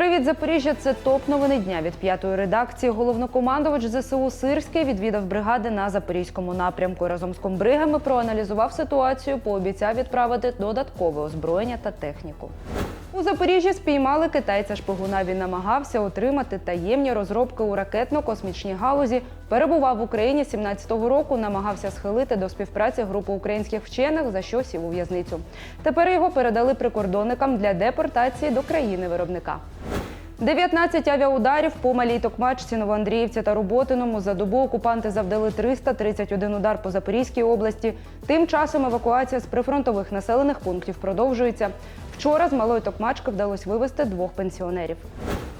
Привіт, Запоріжжя! Це топ новини дня від п'ятої редакції. Головнокомандувач ЗСУ Сирський відвідав бригади на запорізькому напрямку. Разом з комбригами проаналізував ситуацію, пообіцяв відправити додаткове озброєння та техніку. У Запоріжжі спіймали китайця шпигуна. Він намагався отримати таємні розробки у ракетно-космічній галузі. Перебував в Україні 17-го року, намагався схилити до співпраці групу українських вчених, за що сів у в'язницю. Тепер його передали прикордонникам для депортації до країни виробника. 19 авіаударів по Малій Токмачці, Новоандріївці та Роботиному. За добу окупанти завдали 331 удар по Запорізькій області. Тим часом евакуація з прифронтових населених пунктів продовжується. Вчора з Малої Токмачки вдалося вивезти двох пенсіонерів.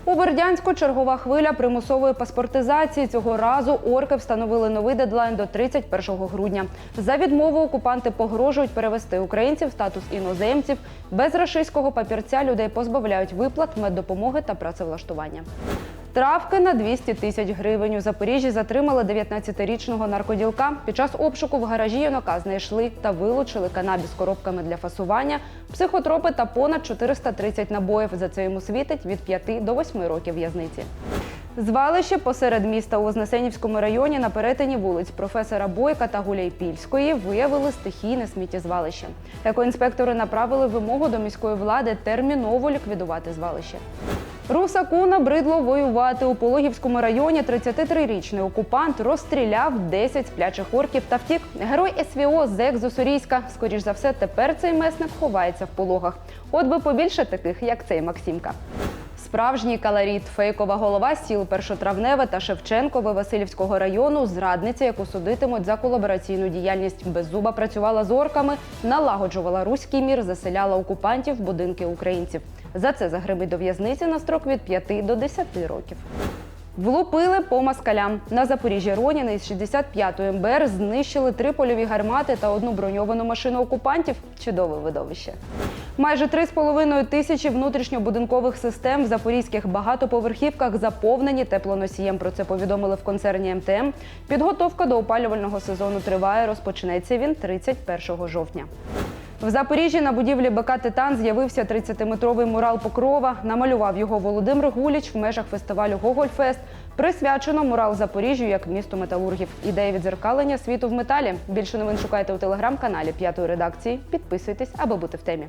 У Бердянську чергова хвиля примусової паспортизації. Цього разу орки встановили новий дедлайн до 31 грудня. За відмову окупанти погрожують перевести українців в статус іноземців. Без рашистського папірця людей позбавляють виплат, меддопомоги та працевлаштування. Травки на 200 тисяч гривень. У Запоріжжі затримали 19-річного наркоділка. Під час обшуку в гаражі юнака знайшли та вилучили канабіс з коробками для фасування, психотропи та понад 430 набоїв. За це йому світить від 5 до 8 років в'язниці. Звалище посеред міста у Вознесенівському районі на перетині вулиць професора Бойка та Гуляйпільської виявили стихійне сміттєзвалище. Екоінспектори направили вимогу до міської влади терміново ліквідувати звалище. Русаку набридло воювати у Пологівському районі. 33-річний окупант розстріляв 10 сплячих орків та втік. Герой СВО Зек з Скоріш за все, тепер цей месник ховається в пологах. От би побільше таких, як цей Максимка. Справжній каларіт, фейкова голова сіл Першотравневе та Шевченкове Васильівського району, зрадниця, яку судитимуть за колабораційну діяльність. Беззуба працювала з орками, налагоджувала руський мір, заселяла окупантів будинки українців. За це загримить до в'язниці на строк від 5 до 10 років. Влупили по москалям. На Запоріжжі Роніни із 65-ї МБР знищили три польові гармати та одну броньовану машину окупантів. Чудове видовище. Майже 3,5 тисячі внутрішньобудинкових систем в запорізьких багатоповерхівках заповнені теплоносієм. Про це повідомили в концерні МТМ. Підготовка до опалювального сезону триває. Розпочнеться він 31 жовтня. В Запоріжжі на будівлі БК Титан з'явився 30-метровий мурал Покрова. Намалював його Володимир Гуліч в межах фестивалю Гогольфест. Присвячено мурал Запоріжжю як місту металургів. Ідея відзеркалення світу в металі. Більше новин шукайте у телеграм-каналі п'ятої редакції. Підписуйтесь, аби бути в темі.